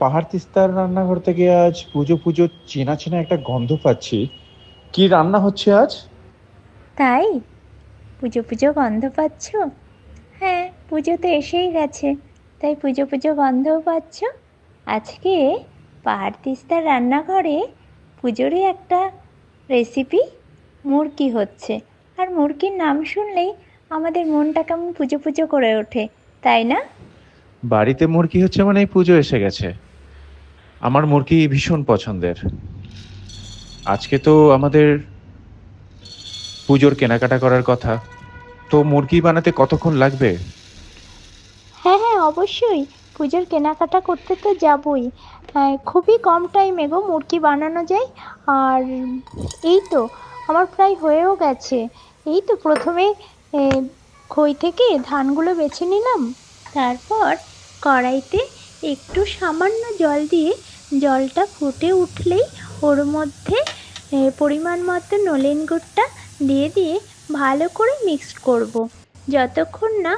পাহাড় তিস্তার রান্নাঘর থেকে আজ পুজো পুজো চেনা চেনা একটা গন্ধ পাচ্ছি। কি রান্না হচ্ছে আজ? তাই? পুজো পুজো গন্ধ পাচ্ছ? হ্যাঁ পুজো তো এসেই গেছে। তাই পুজো পুজো গন্ধও পাচ্ছ? আজকে পাহাড় তিস্তার রান্নাঘরে পুজোরই একটা রেসিপি মুরকি হচ্ছে। আর মুরগির নাম শুনলেই আমাদের মনটা কেমন পুজো পুজো করে ওঠে, তাই না? বাড়িতে মুরগি হচ্ছে মানে পুজো এসে গেছে। আমার মুরগি ভীষণ পছন্দের। আজকে তো আমাদের পুজোর কেনাকাটা করার কথা। তো মুরগি বানাতে কতক্ষণ লাগবে? হ্যাঁ হ্যাঁ অবশ্যই। পুজোর কেনাকাটা করতে তো যাবই। খুবই কম টাইমে গো মুরগি বানানো যায়। আর এই তো, আমার প্রায় হয়েও গেছে। এই তো প্রথমে খই থেকে ধানগুলো বেছে নিলাম। তারপর কড়াইতে একটু সামান্য জল দিয়ে জলটা ফুটে উঠলেই ওর মধ্যে পরিমাণ মতো নলেন গুড়টা দিয়ে দিয়ে ভালো করে মিক্সড করব। যতক্ষণ না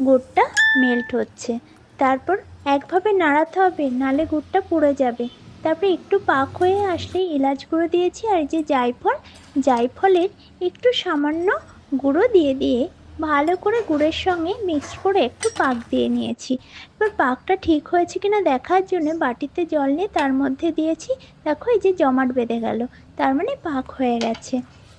গুড়টা মেল্ট হচ্ছে। তারপর একভাবে নাড়াতে হবে, নালে গুড়টা পুড়ে যাবে। তারপরে একটু পাক হয়ে আসলে এলাচ গুঁড়ো দিয়েছি আর যে জায়ফল, জায়ফলের একটু সামান্য গুঁড়ো দিয়ে দিয়ে ভালো করে গুড়ের সঙ্গে মিক্স করে একটু পাক দিয়ে নিয়েছি। এবার পাকটা ঠিক হয়েছে কিনা দেখার জন্য বাটিতে জল নিয়ে তার মধ্যে দিয়েছি। দেখো এই যে জমাট বেঁধে গেল, তার মানে পাক হয়ে গেছে।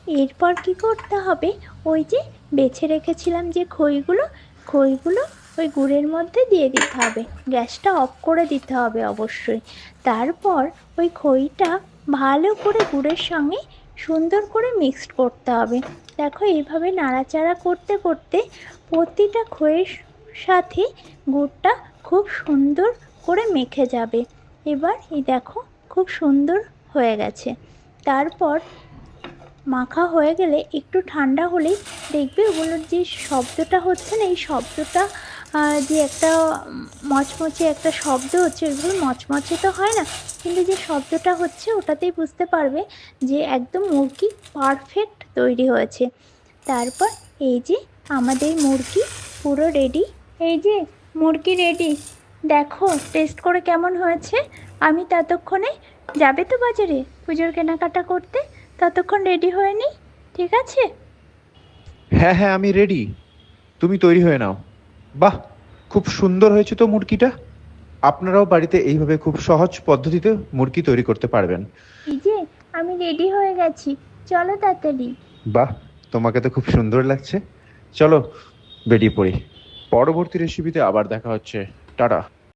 এরপর কি করতে হবে? ওই যে বেছে রেখেছিলাম যে খইগুলো খইগুলো ওই গুড়ের মধ্যে দিয়ে দিতে হবে। গ্যাসটা অফ করে দিতে হবে অবশ্যই। তারপর ওই খইটা ভালো করে গুড়ের সঙ্গে সুন্দর করে মিক্সড করতে হবে। দেখো, এইভাবে নাড়াচাড়া করতে করতে প্রতিটা খইয়ের সাথে গুড়টা খুব সুন্দর করে মেখে যাবে। এবার এই দেখো, খুব সুন্দর হয়ে গেছে। তারপর মাখা হয়ে গেলে একটু ঠান্ডা হলেই দেখবে ওগুলোর যে শব্দটা হচ্ছে না, এই শব্দটা যে একটা মচমচে একটা শব্দ হচ্ছে ওইভাবে মচমচে তো হয় না, কিন্তু যে শব্দটা হচ্ছে ওটাতেই বুঝতে পারবে যে একদম মুরগি পারফেক্ট তৈরি হয়েছে। তারপর এই যে আমাদের মুরগি পুরো রেডি এই যে মুরগি রেডি দেখো টেস্ট করে কেমন হয়েছে? আমি ততক্ষণে, যাবে তো বাজারে পুজোর কেনাকাটা করতে? ততক্ষণ রেডি হয়ে ঠিক আছে? হ্যাঁ হ্যাঁ আমি রেডি তুমি তৈরি হয়ে নাও। বাহ খুব সুন্দর হয়েছে তো মুরগিটা। আপনারাও বাড়িতে এইভাবে খুব সহজ পদ্ধতিতে মুরগি তৈরি করতে পারবেন। এই যে আমি রেডি হয়ে গেছি। চলো তাড়াতাড়ি। বাহ তোমাকে তো খুব সুন্দর লাগছে। চলো বেরিয়ে পড়ি। পরবর্তী রেসিপিতে আবার দেখা হচ্ছে। টাটা।